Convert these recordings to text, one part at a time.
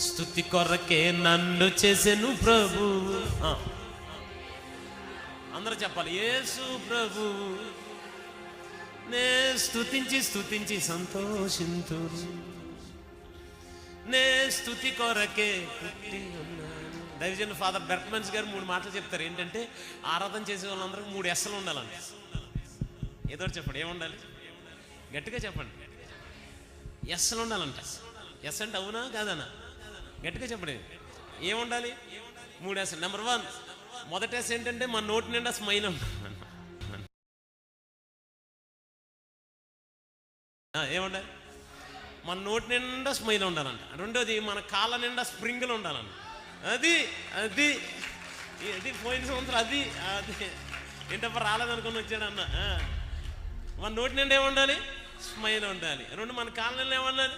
స్థుతి కొరకే నన్ను చేసెను ప్రభు. అందరూ చెప్పాలి యేసు ప్రభు నే స్తుతించి స్తుతించి సంతోషింతు. నే స్తుతి కొరకే పుట్టి ఉన్నాను. దైవజన్ ఫాదర్ బెర్ట్మన్స్ గారు మూడు మాటలు చెప్తారు. ఏంటంటే ఆరాధన చేసే వాళ్ళందరికీ మూడు ఎస్సలు ఉండాలండి ఏదో చెప్పండి ఏముండాలి? గట్టిగా చెప్పండి. ఎస్సలు ఉండాలంట. ఎస్ అంటే అవునా కాదనా? గట్టిగా చెప్పండి. ఏముండాలి? మూడు ఎస్ నెంబర్ వన్ మొదటి ఎస్ ఏంటంటే మన నోటి నిండా స్మైల్ ఉండాలి. ఏముండాలి? మన నోటి నిండా స్మైల్ ఉండాలంట. రెండోది మన కాళ్ళ నిండా స్ప్రింగులు ఉండాలంట. అది అది అది పోయిన సంవత్సరం అది అది. ఏంటప్ప రాలేదనుకుని వచ్చాడన్న మన నోటి నిండా ఏముండాలి? స్మైల్ ఉండాలి. రెండు మన కాళ్ళ నిండా ఏముండాలి?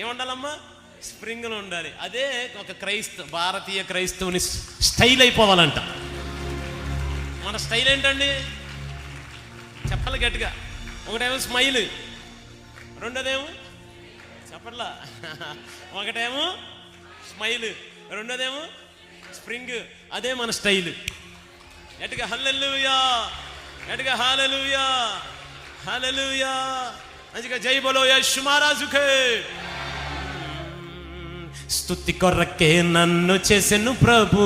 ఏముండాలమ్మా? స్ప్రింగ్లు ఉండాలి. అదే ఒక క్రైస్తవ భారతీయ క్రైస్తవుని స్టైల్ అయిపోవాలంట. మన స్టైల్ ఏంటండి? చెప్పాలి గట్టిగా. ఒకటేమో స్మైల్. రెండోదేమో చెప్పట్లా. ఒకటేమో స్మైల్. రెండోదేమో స్ప్రింగ్. అదే మన స్టైల్. ఎటుగా హల్లెలుయా. ఎటుగా హాలెలుయా. హాలెలుయా. మంచిగా జై బలో యశ్ మహారాజుకే. స్తుతి కొరకే నన్ను చేసెను ప్రభు.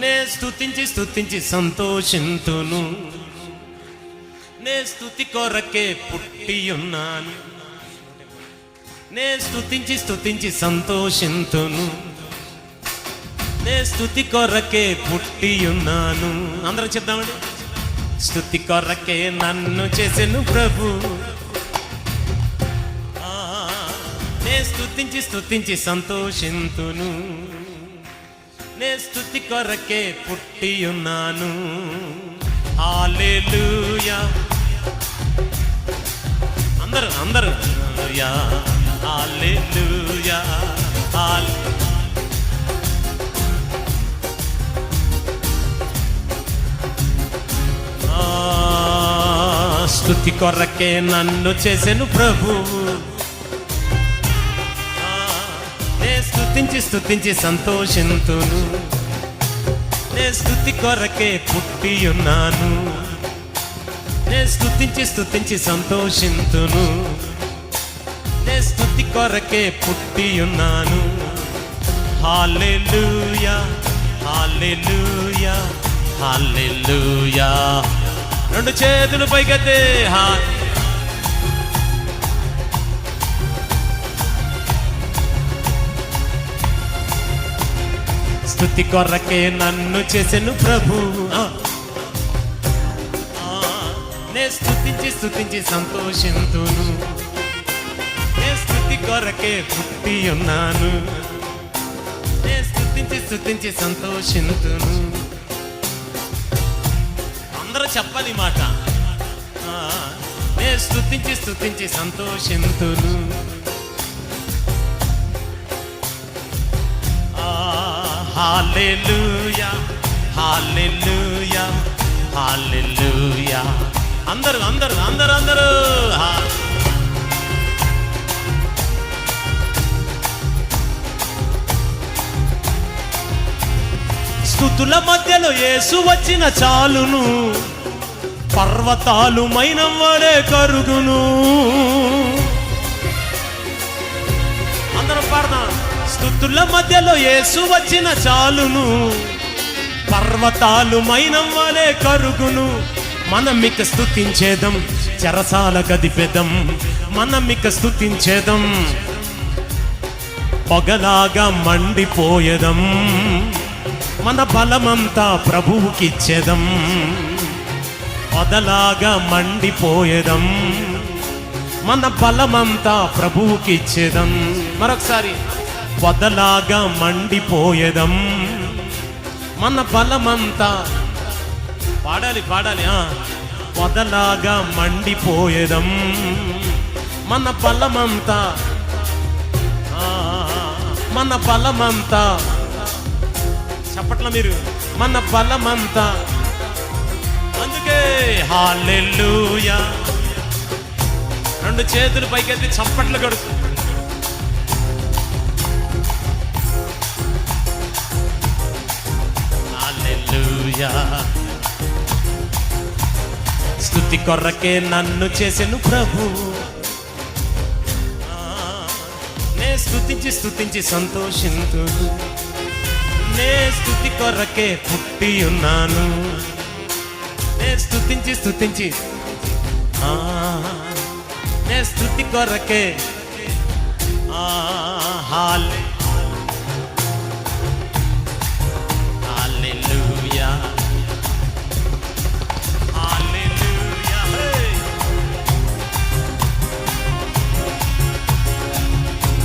నే స్తుతించి స్తుతించి సంతోషింతును. నే స్తుతి కొరకే పుట్టి ఉన్నాను నే స్తుతించి స్తుతించి సంతోషింతును. నే స్తుతి కొరకే పుట్టి ఉన్నాను అందరం చెప్దామండి. స్తుతి కొరకే నన్ను చేసెను ప్రభు. నే స్థుతించి స్తుతించి సంతోషింతును. నే స్థుతి కొరకే పుట్టి ఉన్నాను హల్లెలూయా. అందరూ అందరూ. హల్లెలూయా. హల్లెలూయా హల్లెలూయా ఆ, స్తుతి కొరకే నన్ను చేసెను ప్రభువు. స్థుతించి స్థుతించి సంతోషింతును. నే స్థుతి కొరకే పుట్టి ఉన్నాను నే స్తుతించి స్థుతించి సంతోషింతును. నే స్థుతి కొరకే పుట్టి ఉన్నాను హాలెలుయా హాలెలుయా హాలెలుయా. రెండు చేతులు పైకెత్తే హా స్థుతి కొరకే నన్ను చేసెను ప్రభు. ఆ. నే స్థుతించి స్థుతించి సంతోషింతును. నే స్థుతి కొరకే పుట్టి ఉన్నాను. నే స్థుతించి స్థుతించి సంతోషింతును. అందరూ చెప్పాలి మాట. నే స్థుతించి స్థుతించి సంతోషింతును. హాలెలూయా హాలెలూయా హాలెలూయా అందరూ అందరూ అందరూ అందరూ. స్థుతుల మధ్యలో యేసు వచ్చిన చాలును పర్వతాలు మైనవ్వడే కరుగును. భక్తుల మధ్యలో యేసు వచ్చిన చాలును. పర్వతాలు వలె కరుగును. మనం ఇక స్థుతించేదం చెరసాల గదిపెదం మనం ఇక స్థుతించేదం పొగలాగా మండిపోయేదం. మన బలమంతా ప్రభువుకిచ్చేదం. పొదలాగా మండిపోయేదం. మన బలమంతా ప్రభువుకిచ్చేదం. మరొకసారి పొదలాగా మండిపోయేదం. మన బలమంతా పాడాలి పాడాలి పొదలాగా మండిపోయేదం. మన బలమంతా మన బలమంతా. చెప్పట్ల మీరు? మన బలమంతా. అందుకే హాలెల్లుయా. రెండు చేతులు పైకెత్తి చప్పట్లు కడుతుంది హల్లెలూయా స్తుతి కొర్రకే నన్ను చేసెను ప్రభు. నే స్తుతించి స్తుతించి సంతోషింతు నే స్తుతి కొరకే పుట్టి ఉన్నాను. నే స్తుతించి స్తుతించి. నే స్తుతి కొరకే. ఆ, హాలే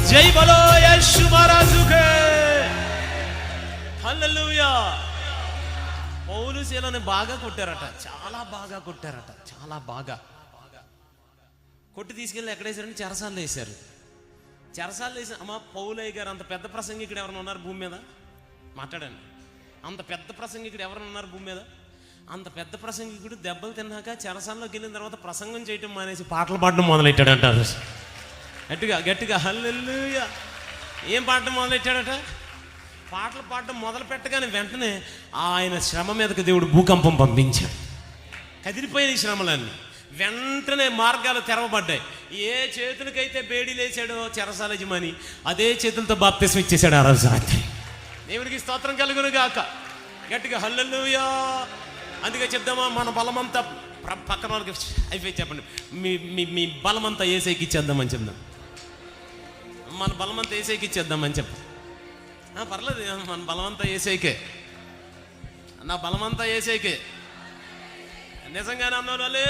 జై బలో యశు మహారాజుకే. హల్లెలూయా. పౌలు శీలని బాగా కొట్టారట. చాలా బాగా కొట్టారట. చాలా బాగా. కొట్టి తీసుకెళ్ళి ఎక్కడేసారని చెరసాలు వేశారు. చెరసాలు వేసి అమ్మ పౌలయ్య గారు అంత పెద్ద ప్రసంగికుడు ఎవరైనా ఉన్నారు భూమి మీద? మాట్లాడండి. అంత పెద్ద ప్రసంగికుడు ఎవరైనా ఉన్నారు భూమి మీద? అంత పెద్ద ప్రసంగికుడు దెబ్బలు తిన్నాక చెరసాల్లోకి వెళ్ళిన తర్వాత ప్రసంగం చేయటం మానేసి పాటలు పాడడం మొదలెట్టాడు అంటారు గట్టిగా గట్టిగా హల్లెలూయా. ఏం పాడటం మొదలెట్టాడట? పాటలు పాడటం మొదలు పెట్టగానే వెంటనే ఆయన శ్రమ మీదకి దేవుడు భూకంపం పంపించాడు. కదిలిపోయిన ఈ శ్రమలన్నీ. వెంటనే మార్గాలు తెరవబడ్డాయి. ఏ చేతులకైతే బేడీ లేచాడో చెరసాల యజమాని అదే చేతులతో బాప్తిసం ఇచ్చేశాడు ఆ రోజు రాత్రి. దేవుడికి స్తోత్రం కలుగును గాక. గట్టిగా హల్లెలూయా. అందుకే చెప్దామా మన బలమంతా ప్ర- పక్కన వాళ్ళకి అయిపోయి చెప్పండి. మీ మీ మీ బలమంతా ఏసైకి ఇచ్చేద్దామని చెప్దాం. మన బలమంతా ఏసైకి ఇచ్చేద్దామని చెప్పి. పర్లేదు మన బలమంతా ఏసైకే. నా బలమంతా ఏసైకే. నిజంగానే అన్నారు వాళ్ళే.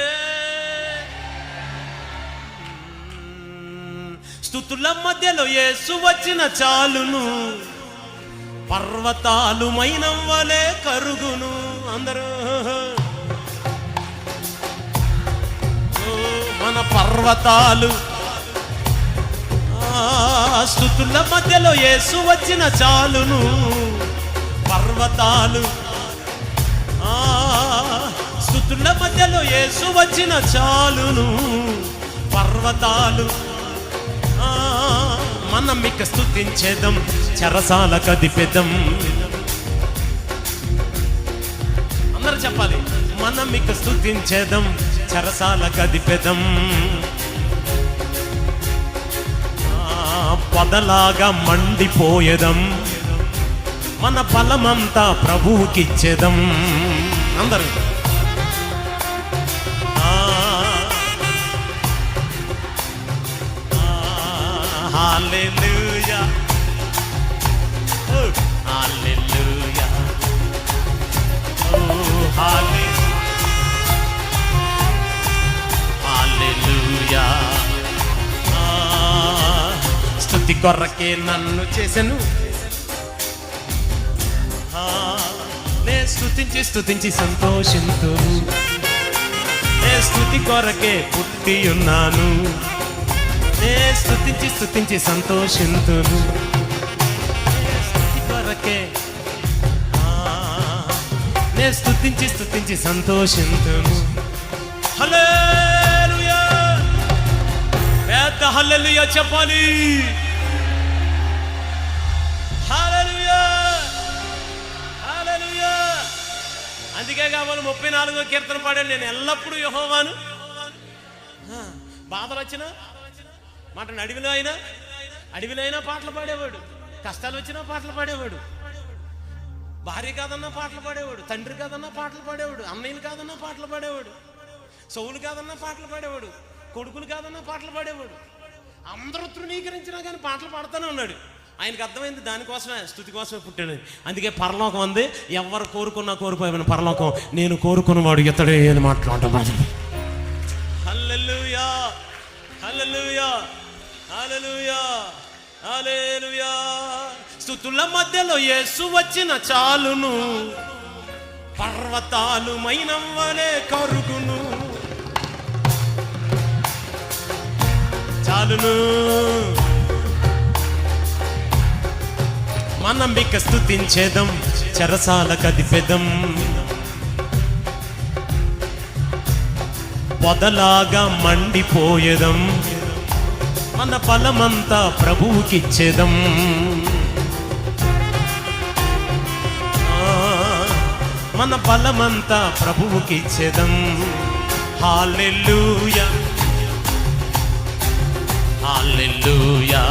స్థుతుల మధ్యలో ఏసు వచ్చిన చాలును. పర్వతాలు మైనం కరుగును అందరూ. మన పర్వతాలు స్థుతుల మధ్యలో యేసు వచ్చిన చాలును. పర్వతాలు. స్థుతుల మధ్యలో యేసు వచ్చిన చాలును. పర్వతాలు. మనం ఇక స్థుతించేదం చెరసాల కదిపెదం. అందరూ చెప్పాలి మనం ఇక స్థుతించేదం చెరసాల కదిపెదం. పొదలాగా మండిపోయేదం. మన ఫలమంతా ప్రభువుకిచ్చేదం. అందరూ. ఆ, కొరకే నన్ను చేశాను నే స్తుతించి స్తుతించి సంతోషంతో నే స్థుతి కొరకే పుట్టి ఉన్నాను నే స్తుతించి స్తుతించి సంతోషంతో స్థుతి కొరకే నే స్తుతించి స్తుతించి సంతోషింతును. హల్లెలూయా! పెద్ద హల్లెలూయా చెప్పాలి. అందుకే కావాలి ముప్పై నాలుగో కీర్తన పాడాను నేను ఎల్లప్పుడూ యహోవాను. బాధలు వచ్చినా మాట అడవిలో అయినా అడవిలో అయినా పాటలు పాడేవాడు. కష్టాలు వచ్చినా పాటలు పాడేవాడు. భార్య కాదన్నా పాటలు పాడేవాడు. తండ్రి కాదన్నా పాటలు పాడేవాడు. అన్నయ్యలు కాదన్నా పాటలు పాడేవాడు. సౌలు కాదన్నా పాటలు పాడేవాడు. కొడుకులు కాదన్నా పాటలు పాడేవాడు. అందరూ తృణీకరించినా కానీ పాటలు పాడుతూనే ఉన్నాడు. ఆయనకు అర్థమైంది దానికోసమే స్థుతి కోసమే పుట్టాడు. అందుకే పరలోకం ఉంది. ఎవరు కోరుకున్నా కోరుకోమని పరలోకం. నేను కోరుకున్న వాడు ఇతడే అని మాట్లాడటం మొదలు హల్లెలూయా హల్లెలూయా హల్లెలూయా హల్లెలూయా. స్తుతుల మధ్యలో యేసు వచ్చిన చాలును పర్వతాలు మైనవ్వలే కరుగును. చాలును. మనం స్థుతించేదం చెరసాల కదిపెదం పొదలాగా మండిపోయేదం మన ఫలమంతా ప్రభువుకిచ్చేదం. మన బలమంతా ప్రభువుకిచ్చేదం. హాలెల్లుయా హాలెల్లుయా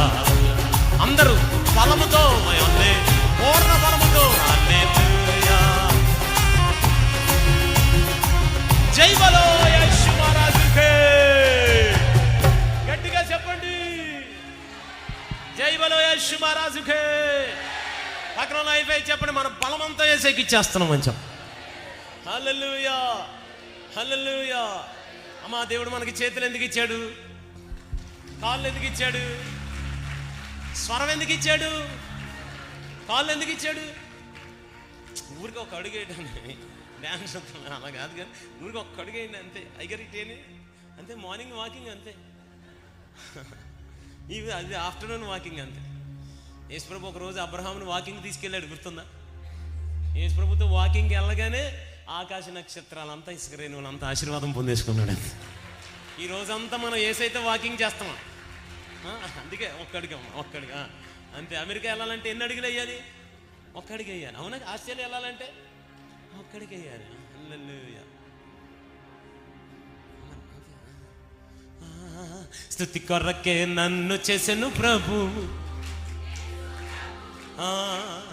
అందరూ బలముతో అల్లే పూర్ణ బలముతో అన్నే జై బలో యేసు మహారాజుకే. గట్టిగా చెప్పండి. జై బలో యేసు మహారాజుకే. పక్కన అయిపోయి చెప్పండి మనం బలమంతా వేసేకి ఇచ్చేస్తున్నాం అని చెప్ప హల్లెలూయా హల్లెలూయా. అమ్మా దేవుడు మనకి చేతులు ఎందుకు ఇచ్చాడు? కాళ్ళు ఎందుకు ఇచ్చాడు? స్వరం ఎందుకు ఇచ్చాడు? కాళ్ళు ఎందుకు ఇచ్చాడు? ఊరికి ఒక అడుగు వేయడానికి డ్యాన్స్ అలా కాదు కానీ ఊరికి ఒక అడుగేయండి అంతే. ఐగర్ ఇటేని అంతే మార్నింగ్ వాకింగ్ అంతే. ఇవి అది ఆఫ్టర్నూన్ వాకింగ్ అంతే. యేసుప్రభు ఒక రోజు అబ్రహాంను వాకింగ్ తీసుకెళ్ళాడు గుర్తుందా? యేసుప్రభుతో వాకింగ్కి వెళ్ళగానే ఆకాశ నక్షత్రాలంతా ఇసుక రేణువులంతా ఆశీర్వాదం పొందేసుకున్నాడు ఈ రోజంతా మనం ఏసైతే వాకింగ్ చేస్తామా అందుకే ఒక్కడికి ఒక్కడిగా అంతే అమెరికా వెళ్ళాలంటే ఎన్ని అడుగులు వేయాలి? ఒక్కడికి వేయాలి. అవునా? ఆస్ట్రేలియా వెళ్ళాలంటే ఒక్కడికి వేయాలి. స్థుతి కొర్రకే కొరకే నన్ను చేసెను ప్రభు. ఆ